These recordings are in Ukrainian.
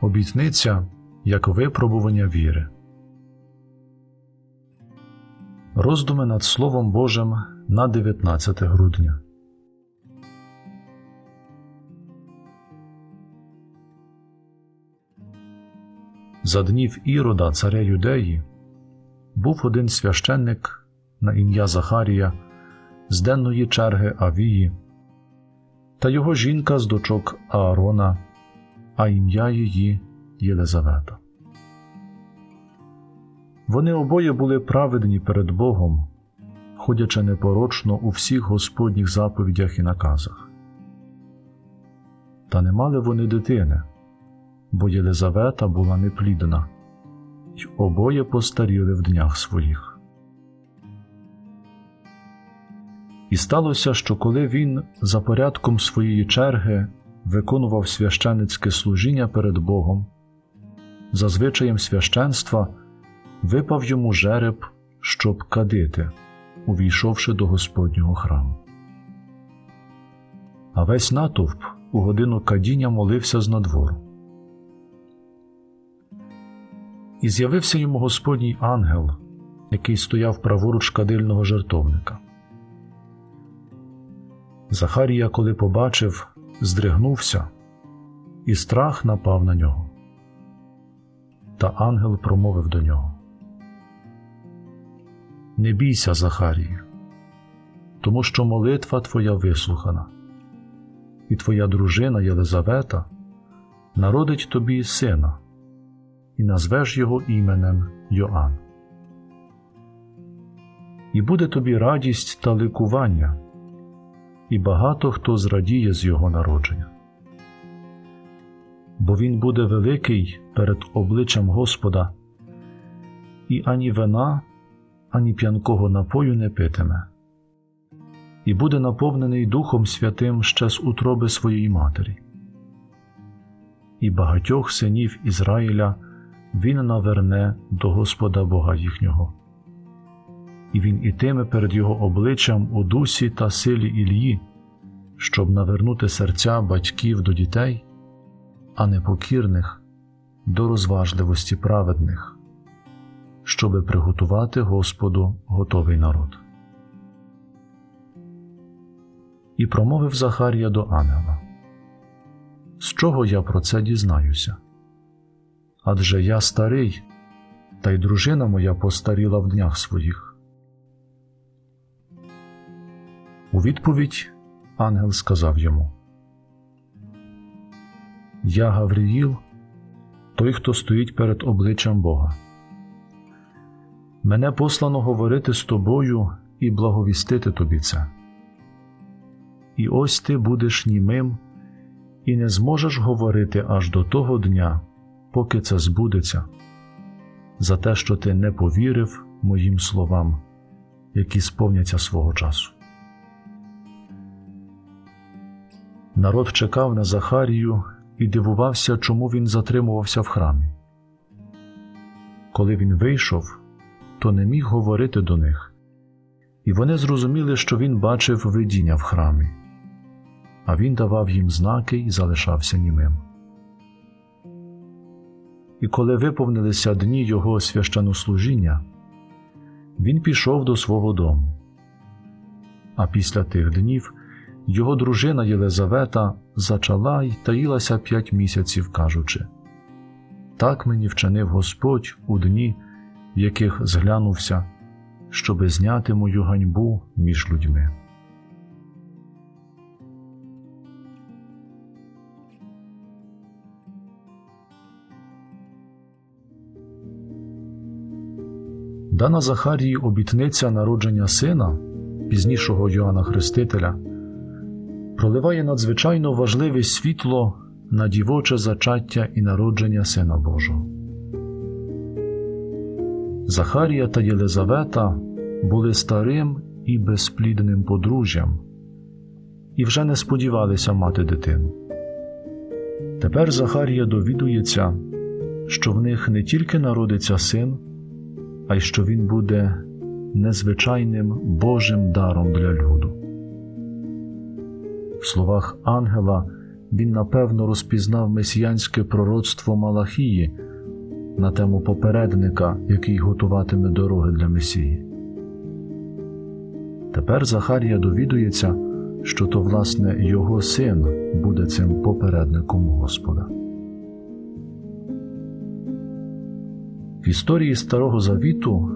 Обітниця як випробування віри. Роздуми над Словом Божим на 19 грудня. За днів Ірода, царя Юдеї, був один священник на ім'я Захарія з денної черги Авії, та його жінка з дочок Аарона, а ім'я її Єлизавета. Вони обоє були праведні перед Богом, ходячи непорочно у всіх Господніх заповідях і наказах. Та не мали вони дитини, бо Єлизавета була неплідна, й обоє постаріли в днях своїх. І сталося, що коли він за порядком своєї черги виконував священицьке служіння перед Богом, за звичаєм священства випав йому жереб, щоб кадити, увійшовши до Господнього храму. А весь натовп у годину кадіння молився з надвору. І з'явився йому Господній ангел, який стояв праворуч кадильного жертовника. Захарія, коли побачив, здригнувся, і страх напав на нього. Та ангел промовив до нього: Не бійся, Захарію, тому що молитва твоя вислухана, і твоя дружина Єлизавета народить тобі сина, і назвеш його іменем Йоанн. І буде тобі радість та ликування, і багато хто зрадіє з його народження бо він буде великий перед обличчям Господа, і ані вина, ані п'янкого напою не питиме, і буде наповнений Духом Святим ще з утроби своєї матері. І багатьох синів Ізраїля він наверне до Господа Бога їхнього. І він ітиме перед його обличчям у дусі та силі Ілії, щоб навернути серця батьків до дітей а непокірних до розважливості праведних, щоби приготувати Господу готовий народ. І промовив Захарія до ангела З чого я про це дізнаюся? Адже я старий, та й дружина моя постаріла в днях своїх. У відповідь ангел сказав йому я Гавриїл, той, хто стоїть перед обличчям Бога. Мене послано говорити з тобою і благовістити тобі це. І ось ти будеш німим і не зможеш говорити аж до того дня, поки це збудеться, за те, що ти не повірив моїм словам, які сповняться свого часу. Народ чекав на Захарію і дивувався, чому він затримувався в храмі. Коли він вийшов, то не міг говорити до них, і вони зрозуміли, що він бачив видіння в храмі, а він давав їм знаки і залишався німим. І коли виповнилися дні його священнослужіння, він пішов до свого дому. А після тих днів його дружина Єлизавета зачала й таїлася п'ять місяців, кажучи так мені вчинив Господь у дні, в яких зглянувся, щоби зняти мою ганьбу між людьми. Дана Захарії обітниця народження сина, пізнішого Йоанна Хрестителя проливає надзвичайно важливе світло на дівоче зачаття і народження Сина Божого. Захарія та Єлизавета були старим і безплідним подружжям і вже не сподівалися мати дитину. Тепер Захарія довідується, що в них не тільки народиться син, а й що він буде незвичайним Божим даром для люду. В словах ангела він напевно розпізнав месіянське пророцтво Малахії на тему попередника, який готуватиме дороги для Месії. Тепер Захарія довідується, що то, власне, його син буде цим попередником Господа. В історії Старого Завіту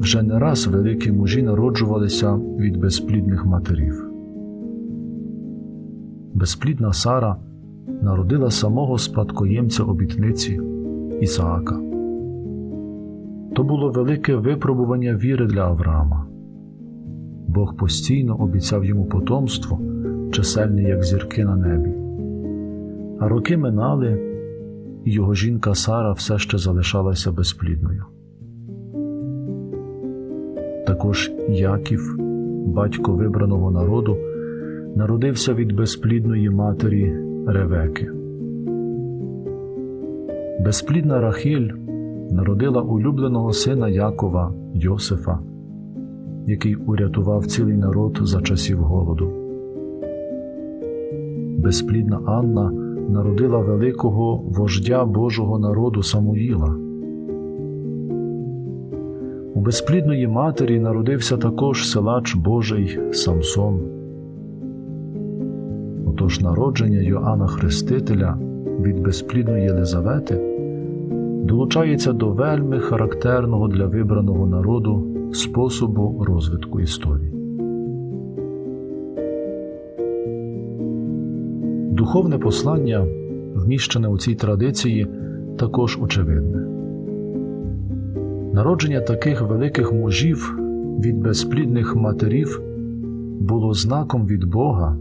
вже не раз великі мужі народжувалися від безплідних матерів. Безплідна Сара народила самого спадкоємця обітниці Ісаака. То було велике випробування віри для Авраама. Бог постійно обіцяв йому потомство, чисельне, як зірки на небі. А роки минали, і його жінка Сара все ще залишалася безплідною. Також Яків, батько вибраного народу, народився від безплідної матері Ревеки. Безплідна Рахіль народила улюбленого сина Якова Йосифа, який урятував цілий народ за часів голоду. Безплідна Анна народила великого вождя Божого народу Самуїла. У безплідної матері народився також силач Божий Самсон. Отож народження Йоанна Хрестителя від безплідної Єлизавети долучається до вельми характерного для вибраного народу способу розвитку історії. Духовне послання, вміщене у цій традиції, також очевидне. Народження таких великих мужів від безплідних матерів було знаком від Бога,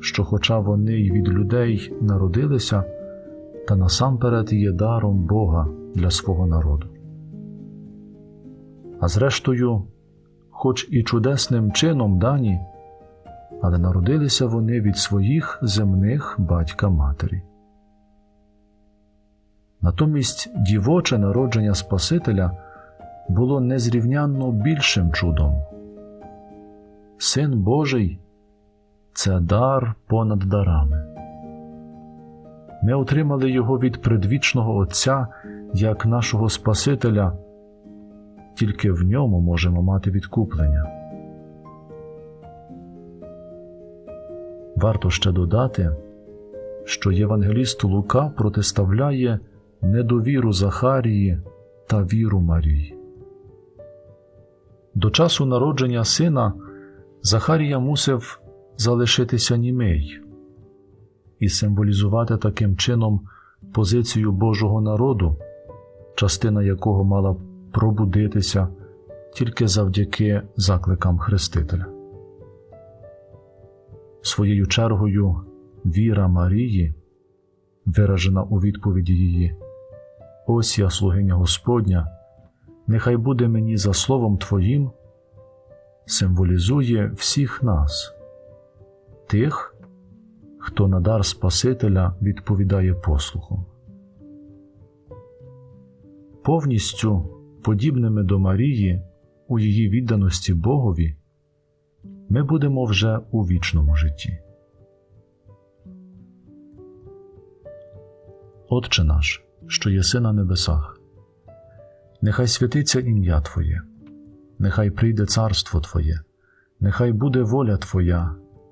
що, хоча вони й від людей народилися, та насамперед є даром Бога для свого народу. А зрештою, хоч і чудесним чином дані, але народилися вони від своїх земних батька матері. Натомість дівоче народження Спасителя було незрівнянно більшим чудом. Син Божий це дар понад дарами. Ми отримали його від предвічного Отця як нашого Спасителя, тільки в ньому можемо мати відкуплення. Варто ще додати, що Євангеліст Лука протиставляє недовіру Захарії та віру Марії. До часу народження сина Захарія мусив залишитися німий і символізувати таким чином позицію Божого народу, частина якого мала пробудитися тільки завдяки закликам Хрестителя. Своєю чергою віра Марії, виражена у відповіді її, ось я слугиня Господня, нехай буде мені за словом Твоїм, символізує всіх нас, тих, хто на дар Спасителя відповідає послухом. Повністю подібними до Марії у її відданості Богові ми будемо вже у вічному житті. Отче наш, що єси на небесах, нехай святиться ім'я Твоє, нехай прийде царство Твоє, нехай буде воля Твоя,